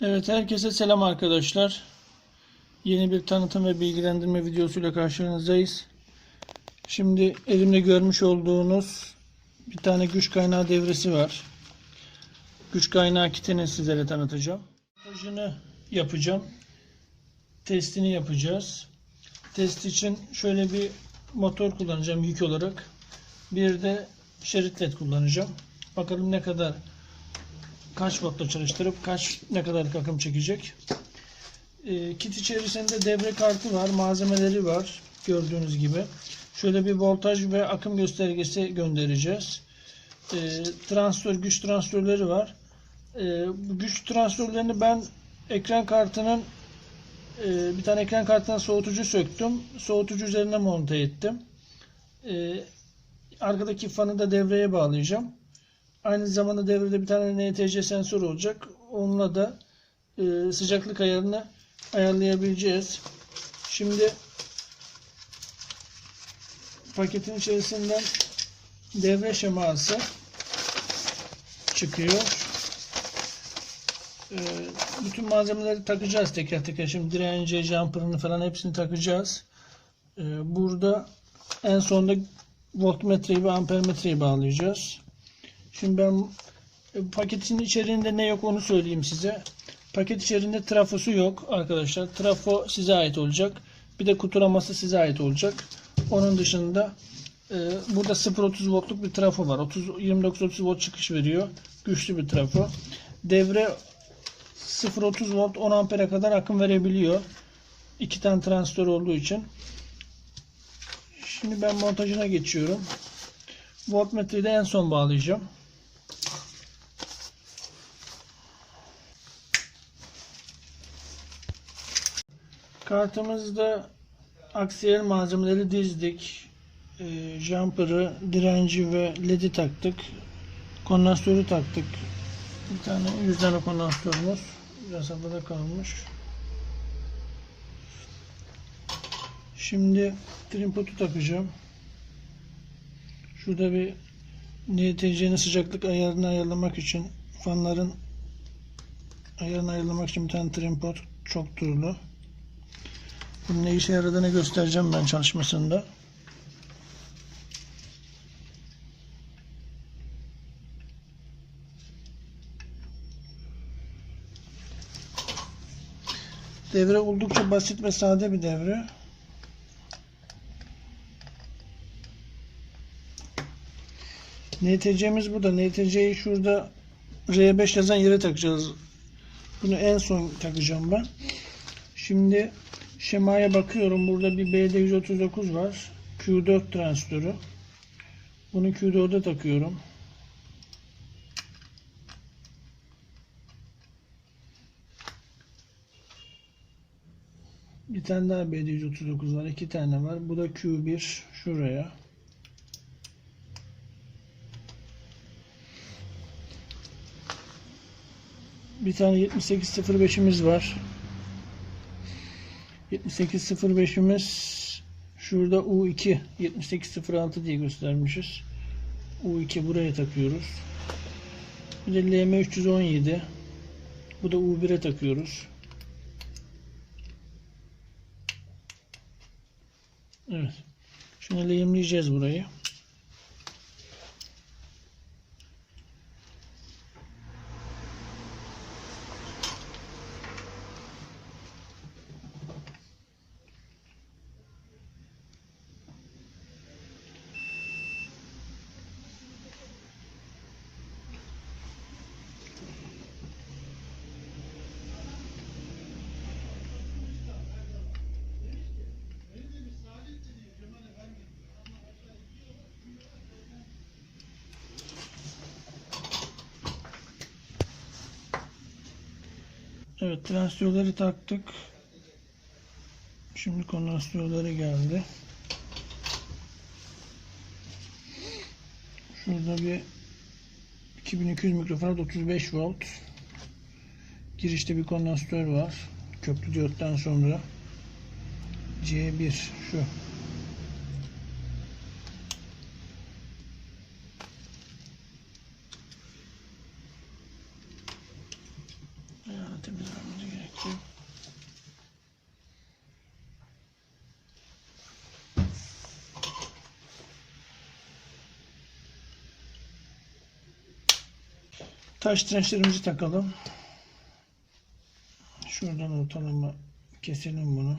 Evet, herkese selam arkadaşlar. Yeni bir tanıtım ve bilgilendirme videosuyla karşınızdayız. Şimdi elimde görmüş olduğunuz bir tane güç kaynağı devresi var. Güç kaynağı kitini sizlere tanıtacağım. Montajını yapacağım. Testini yapacağız. Test için şöyle bir motor kullanacağım yük olarak. Bir de şerit led kullanacağım. Bakalım ne kadar kaç voltla çalıştırıp kaç ne kadarlık akım çekecek. E, kit içerisinde devre kartı var, malzemeleri var gördüğünüz gibi. Şöyle bir voltaj ve akım göstergesi göndereceğiz. E, transfer güç transferleri var. E, güç transferlerini ben ekran kartının e, bir tane ekran kartına soğutucu söktüm. Soğutucu üzerine monte ettim. E, arkadaki fanı da devreye bağlayacağım. Aynı zamanda devrede bir tane NTC sensör olacak. Onunla da e, sıcaklık ayarını ayarlayabileceğiz. Şimdi paketin içerisinden devre şeması çıkıyor. E, bütün malzemeleri takacağız teker teker. Şimdi direnci, jumper'ını falan hepsini takacağız. E, burada en sonunda voltmetreyi ve ampermetreyi bağlayacağız. Şimdi ben e, paketin içeriğinde ne yok onu söyleyeyim size. Paket içerisinde trafosu yok arkadaşlar. Trafo size ait olacak. Bir de kutulaması size ait olacak. Onun dışında e, burada 0.30 voltluk bir trafo var. 30 29-30 volt çıkış veriyor. Güçlü bir trafo. Devre 0.30 volt 10 ampere kadar akım verebiliyor. İki tane transistör olduğu için. Şimdi ben montajına geçiyorum. Voltmetreyi de en son bağlayacağım. Kartımızda aksiyel malzemeleri dizdik. E, jumper'ı, direnci ve led'i taktık. Kondansatörü taktık. Bir tane 100 tane kondansatörümüz. Biraz havada kalmış. Şimdi trimpodu takacağım. Şurada bir NTC'nin sıcaklık ayarını ayarlamak için fanların ayarını ayarlamak için bir tane trimpod çok turlu. Bunun ne işe yaradığını göstereceğim ben çalışmasında. Devre oldukça basit ve sade bir devre. NTC'miz burada. NTC'yi şurada R5 yazan yere takacağız. Bunu en son takacağım ben. Şimdi şemaya bakıyorum. Burada bir BD139 var. Q4 transistörü. Bunu Q4'e takıyorum. Bir tane daha BD139 var. iki tane var. Bu da Q1 şuraya. Bir tane 7805'imiz var. 7805'imiz şurada U2 7806 diye göstermişiz. U2 buraya takıyoruz. Bir de LM317 bu da U1'e takıyoruz. Evet. Şimdi lehimleyeceğiz burayı. Evet transistörleri taktık. Şimdi kondansatörleri geldi. Şurada bir 2200 mikrofarad 35 volt. Girişte bir kondansatör var. Köklü diyottan sonra C1 şu. Taş dirençlerimizi takalım. Şuradan ortalama keselim bunu.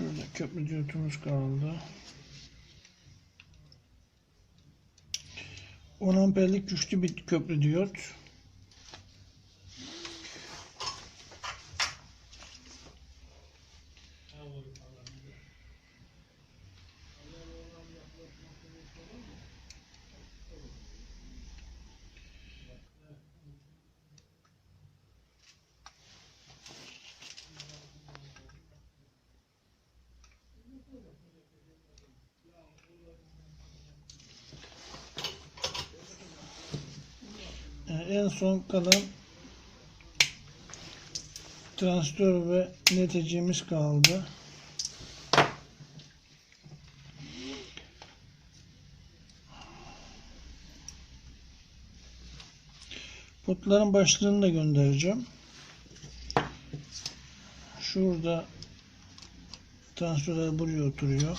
Şurada köprü diyotumuz kaldı. 10 amperlik güçlü bir köprü diyot. En son kalan transistör ve neteciğimiz kaldı. Potların başlığını da göndereceğim. Şurada transistörler buraya oturuyor.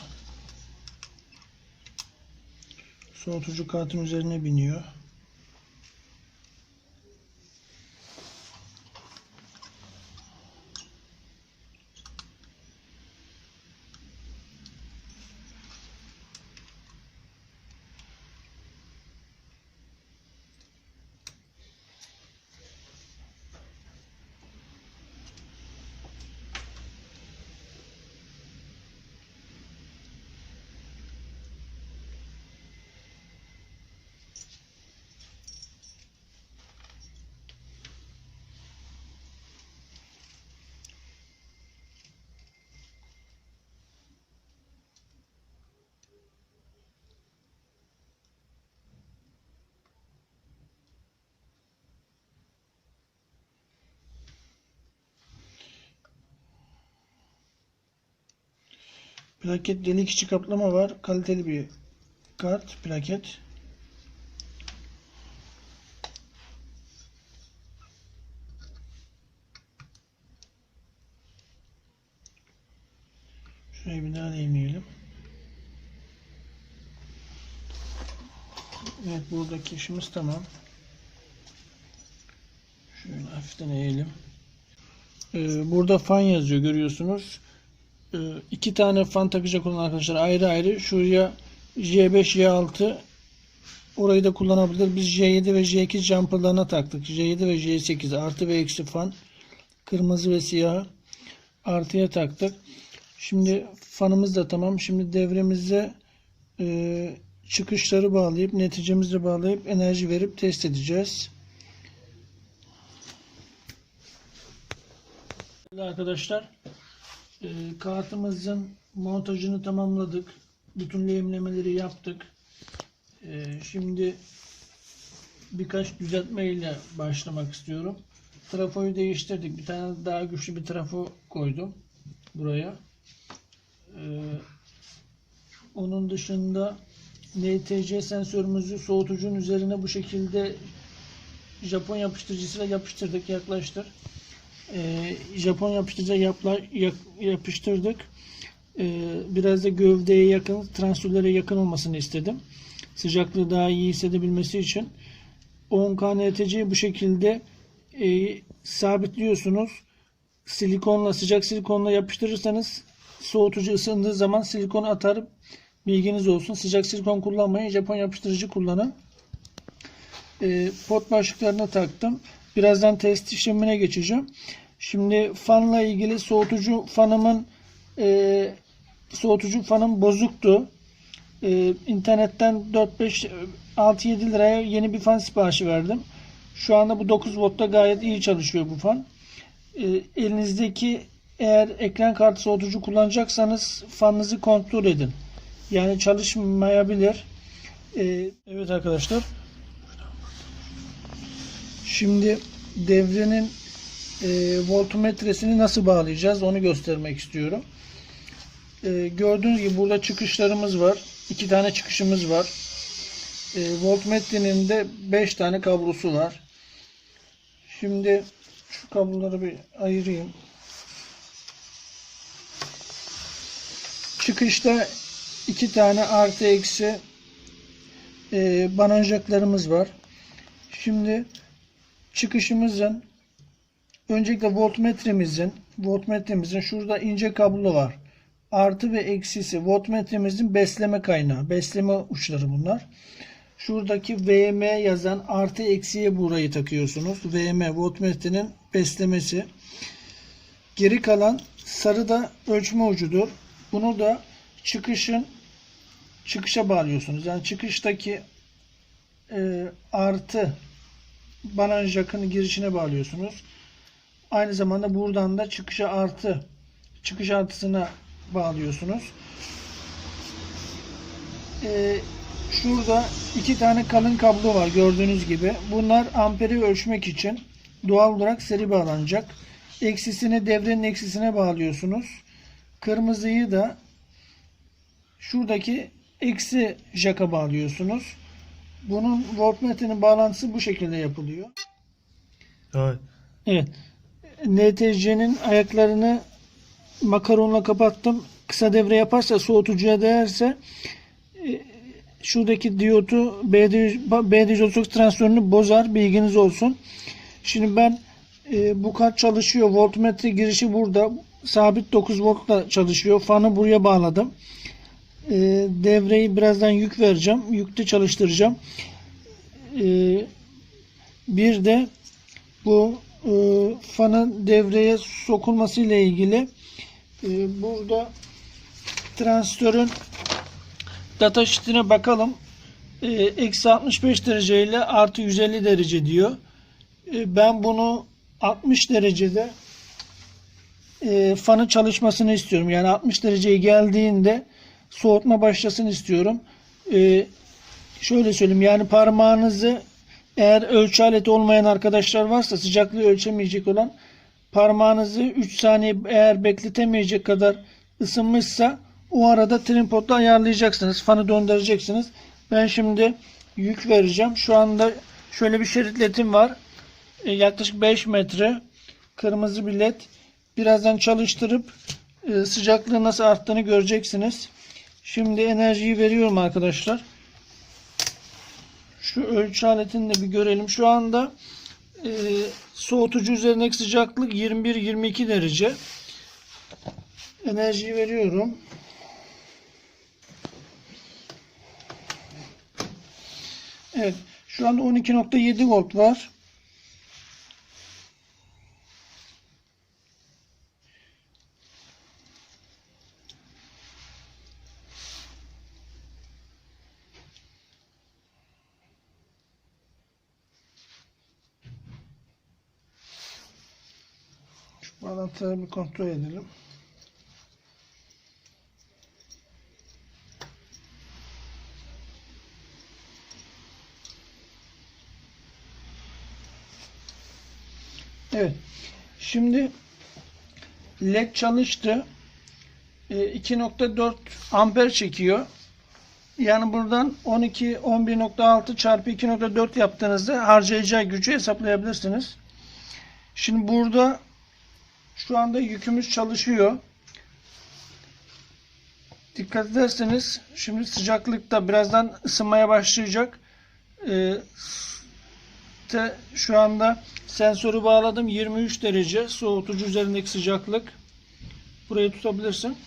Soğutucu kartın üzerine biniyor. Plaket delik içi kaplama var. Kaliteli bir kart, plaket. Şurayı bir daha değmeyelim. Evet buradaki işimiz tamam. Şöyle hafiften eğelim. Ee, burada fan yazıyor görüyorsunuz. Ee, iki tane fan takacak olan arkadaşlar ayrı ayrı şuraya J5 J6 orayı da kullanabilir. Biz J7 ve J2 jumperlarına taktık. J7 ve J8 artı ve eksi fan kırmızı ve siyah artıya taktık. Şimdi fanımız da tamam. Şimdi devremize e, çıkışları bağlayıp neticemizi bağlayıp enerji verip test edeceğiz. Arkadaşlar e, kartımızın montajını tamamladık. Bütün lehimlemeleri yaptık. E, şimdi birkaç düzeltme ile başlamak istiyorum. Trafoyu değiştirdik. Bir tane daha güçlü bir trafo koydum buraya. E, onun dışında NTC sensörümüzü soğutucunun üzerine bu şekilde Japon yapıştırıcısıyla yapıştırdık yaklaştır. Ee, Japon yapıştırıcı yapla, yak- yapıştırdık. Ee, biraz da gövdeye yakın, transistörlere yakın olmasını istedim. Sıcaklığı daha iyi hissedebilmesi için. 10K NTC'yi bu şekilde e, sabitliyorsunuz. Silikonla, sıcak silikonla yapıştırırsanız soğutucu ısındığı zaman silikon atar. Bilginiz olsun. Sıcak silikon kullanmayın. Japon yapıştırıcı kullanın. E, pot başlıklarını taktım. Birazdan test işlemine geçeceğim. Şimdi fanla ilgili soğutucu fanımın e, soğutucu fanım bozuktu. E, internetten 4-5 6-7 liraya yeni bir fan siparişi verdim. Şu anda bu 9 voltta gayet iyi çalışıyor bu fan. E, elinizdeki eğer ekran kartı soğutucu kullanacaksanız fanınızı kontrol edin. Yani çalışmayabilir. E, evet arkadaşlar. Şimdi devrenin e, voltmetresini nasıl bağlayacağız onu göstermek istiyorum. E, gördüğünüz gibi burada çıkışlarımız var. iki tane çıkışımız var. E, voltmetrenin de 5 tane kablosu var. Şimdi şu kabloları bir ayırayım. Çıkışta iki tane artı eksi e, banajaklarımız var. Şimdi çıkışımızın öncelikle voltmetremizin voltmetremizin şurada ince kablo var. Artı ve eksisi voltmetremizin besleme kaynağı. Besleme uçları bunlar. Şuradaki VM yazan artı eksiye burayı takıyorsunuz. VM voltmetrenin beslemesi. Geri kalan sarı da ölçme ucudur. Bunu da çıkışın çıkışa bağlıyorsunuz. Yani çıkıştaki e, artı banaj jakını girişine bağlıyorsunuz. Aynı zamanda buradan da çıkışa artı çıkış artısına bağlıyorsunuz. Ee, şurada iki tane kalın kablo var gördüğünüz gibi. Bunlar amperi ölçmek için doğal olarak seri bağlanacak. Eksisini devrenin eksisine bağlıyorsunuz. Kırmızıyı da şuradaki eksi jaka bağlıyorsunuz. Bunun voltmetrenin bağlantısı bu şekilde yapılıyor. Evet. Evet. NTC'nin ayaklarını makaronla kapattım. Kısa devre yaparsa soğutucuya değerse e, şuradaki diyotu BD139 transistörünü bozar. Bilginiz olsun. Şimdi ben e, bu kart çalışıyor. Voltmetre girişi burada. Sabit 9 voltla çalışıyor. Fanı buraya bağladım. E, devreyi birazdan yük vereceğim. Yükte çalıştıracağım. E, bir de bu e, fanın devreye sokulması ile ilgili e, burada transistörün data sheet'ine bakalım. E, Eksi 65 derece ile artı 150 derece diyor. Ben bunu 60 derecede e, fanın çalışmasını istiyorum. Yani 60 dereceye geldiğinde soğutma başlasın istiyorum. E, şöyle söyleyeyim yani parmağınızı eğer ölçü aleti olmayan arkadaşlar varsa sıcaklığı ölçemeyecek olan parmağınızı 3 saniye eğer bekletemeyecek kadar ısınmışsa o arada trimpodla ayarlayacaksınız. Fanı döndüreceksiniz. Ben şimdi yük vereceğim. Şu anda şöyle bir şerit ledim var. E, yaklaşık 5 metre kırmızı bir led. Birazdan çalıştırıp e, sıcaklığı nasıl arttığını göreceksiniz. Şimdi enerjiyi veriyorum arkadaşlar. Şu ölçü aletini de bir görelim. Şu anda e, soğutucu üzerindeki sıcaklık 21-22 derece. Enerjiyi veriyorum. Evet. Şu anda 12.7 volt var. Bağlantıları bir kontrol edelim. Evet. Şimdi led çalıştı. E, 2.4 amper çekiyor. Yani buradan 12 11.6 çarpı 2.4 yaptığınızda harcayacağı gücü hesaplayabilirsiniz. Şimdi burada şu anda yükümüz çalışıyor. Dikkat ederseniz şimdi sıcaklıkta birazdan ısınmaya başlayacak. Ee, şu anda sensörü bağladım 23 derece soğutucu üzerindeki sıcaklık. Burayı tutabilirsin.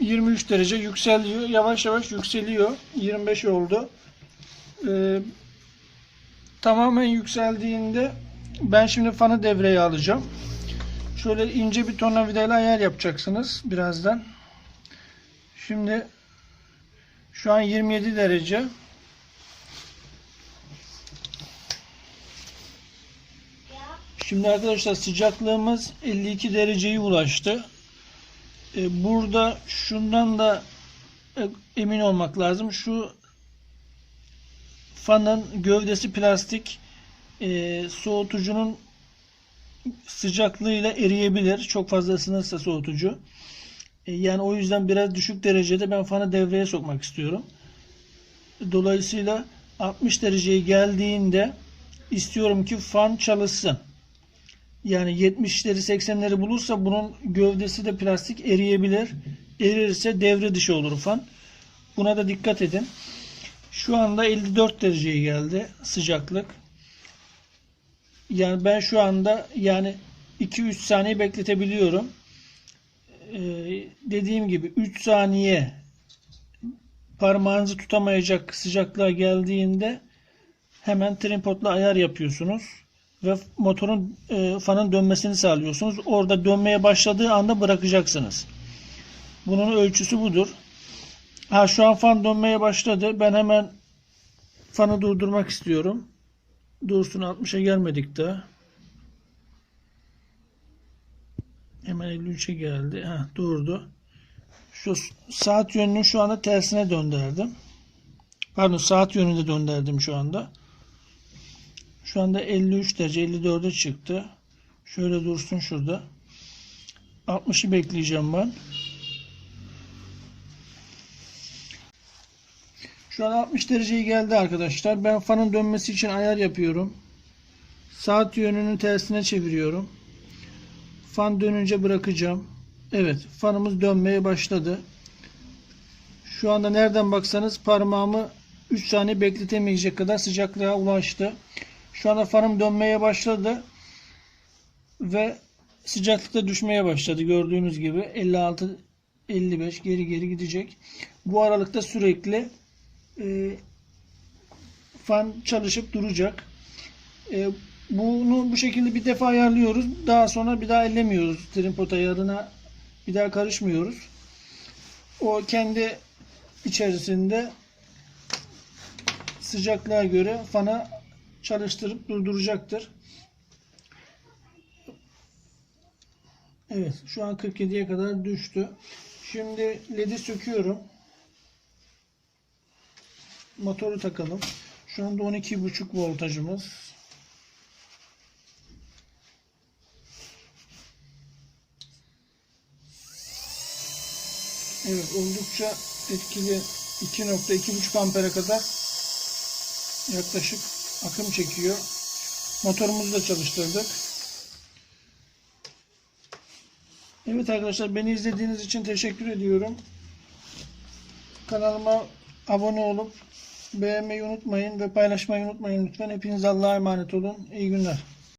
23 derece yükseliyor. Yavaş yavaş yükseliyor. 25 oldu. Ee, tamamen yükseldiğinde Ben şimdi fanı devreye alacağım. Şöyle ince bir tornavidayla ayar yapacaksınız birazdan. Şimdi şu an 27 derece. Şimdi arkadaşlar sıcaklığımız 52 dereceye ulaştı. Ee, Burada şundan da e, emin olmak lazım. Şu fanın gövdesi plastik e, soğutucunun sıcaklığıyla eriyebilir. Çok fazla ısınırsa soğutucu. E, yani o yüzden biraz düşük derecede ben fanı devreye sokmak istiyorum. Dolayısıyla 60 dereceye geldiğinde istiyorum ki fan çalışsın. Yani 70'leri 80'leri bulursa bunun gövdesi de plastik eriyebilir. Erirse devre dışı olur fan. Buna da dikkat edin. Şu anda 54 dereceye geldi sıcaklık. Yani ben şu anda yani 2-3 saniye bekletebiliyorum. Ee, dediğim gibi 3 saniye parmağınızı tutamayacak sıcaklığa geldiğinde hemen trimpotla ayar yapıyorsunuz ve motorun e, fanın dönmesini sağlıyorsunuz. Orada dönmeye başladığı anda bırakacaksınız. Bunun ölçüsü budur. Ha şu an fan dönmeye başladı. Ben hemen fanı durdurmak istiyorum. Dursun 60'a gelmedik daha. Hemen 53'e geldi. Ha, durdu. Şu saat yönünü şu anda tersine döndürdüm. Pardon saat yönünde döndürdüm şu anda. Şu anda 53 derece 54'e çıktı. Şöyle dursun şurada. 60'ı bekleyeceğim ben. Şu an 60 dereceye geldi arkadaşlar. Ben fanın dönmesi için ayar yapıyorum. Saat yönünü tersine çeviriyorum. Fan dönünce bırakacağım. Evet, fanımız dönmeye başladı. Şu anda nereden baksanız parmağımı 3 saniye bekletemeyecek kadar sıcaklığa ulaştı. Şu anda fanım dönmeye başladı. Ve sıcaklıkta düşmeye başladı. Gördüğünüz gibi 56 55 geri geri gidecek. Bu aralıkta sürekli e, fan çalışıp duracak. E, bunu bu şekilde bir defa ayarlıyoruz. Daha sonra bir daha ellemiyoruz. Trimpot ayarına bir daha karışmıyoruz. O kendi içerisinde sıcaklığa göre fana çalıştırıp durduracaktır. Evet şu an 47'ye kadar düştü. Şimdi ledi söküyorum. Motoru takalım. Şu anda 12.5 voltajımız. Evet oldukça etkili 2.2.5 ampere kadar yaklaşık akım çekiyor. Motorumuzu da çalıştırdık. Evet arkadaşlar beni izlediğiniz için teşekkür ediyorum. Kanalıma abone olup beğenmeyi unutmayın ve paylaşmayı unutmayın lütfen. Hepiniz Allah'a emanet olun. İyi günler.